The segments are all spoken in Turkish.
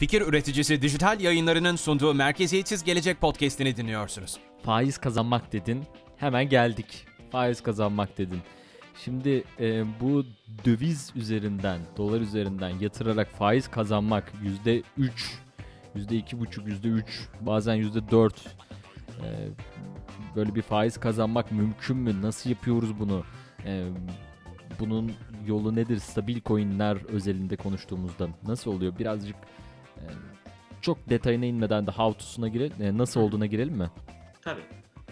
Fikir üreticisi dijital yayınlarının sunduğu Merkeziyetsiz Gelecek podcast'ini dinliyorsunuz. Faiz kazanmak dedin. Hemen geldik. Faiz kazanmak dedin. Şimdi e, bu döviz üzerinden, dolar üzerinden yatırarak faiz kazanmak yüzde üç, yüzde iki buçuk, yüzde üç, bazen yüzde dört. e, Böyle bir faiz kazanmak mümkün mü? Nasıl yapıyoruz bunu? E, bunun yolu nedir? Stabil coinler özelinde konuştuğumuzda nasıl oluyor? Birazcık çok detayına inmeden de how to'suna girelim. e, nasıl olduğuna girelim mi? Tabii.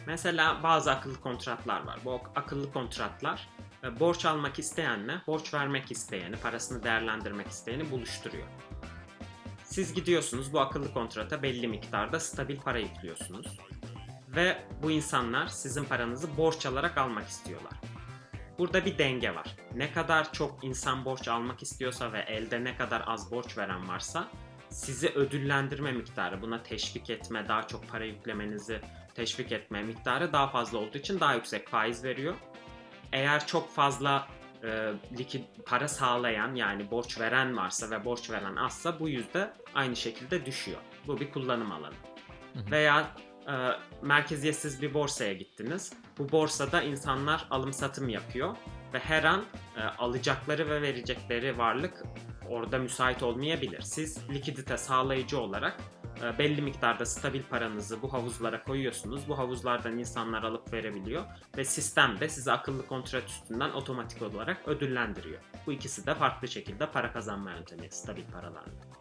Mesela bazı akıllı kontratlar var. Bu akıllı kontratlar e, borç almak isteyenle borç vermek isteyeni, parasını değerlendirmek isteyeni buluşturuyor. Siz gidiyorsunuz bu akıllı kontrata belli miktarda stabil para yüklüyorsunuz. Ve bu insanlar sizin paranızı borç alarak almak istiyorlar. Burada bir denge var. Ne kadar çok insan borç almak istiyorsa ve elde ne kadar az borç veren varsa sizi ödüllendirme miktarı, buna teşvik etme, daha çok para yüklemenizi teşvik etme miktarı daha fazla olduğu için daha yüksek faiz veriyor. Eğer çok fazla e, likit para sağlayan yani borç veren varsa ve borç veren azsa bu yüzde aynı şekilde düşüyor. Bu bir kullanım alanı. hı. Veya e, merkeziyetsiz bir borsaya gittiniz. Bu borsada insanlar alım satım yapıyor ve her an e, alacakları ve verecekleri varlık orada müsait olmayabilir. Siz likidite sağlayıcı olarak e, belli miktarda stabil paranızı bu havuzlara koyuyorsunuz. Bu havuzlardan insanlar alıp verebiliyor ve sistem de sizi akıllı kontrat üstünden otomatik olarak ödüllendiriyor. Bu ikisi de farklı şekilde para kazanma yöntemi stabil paralarla.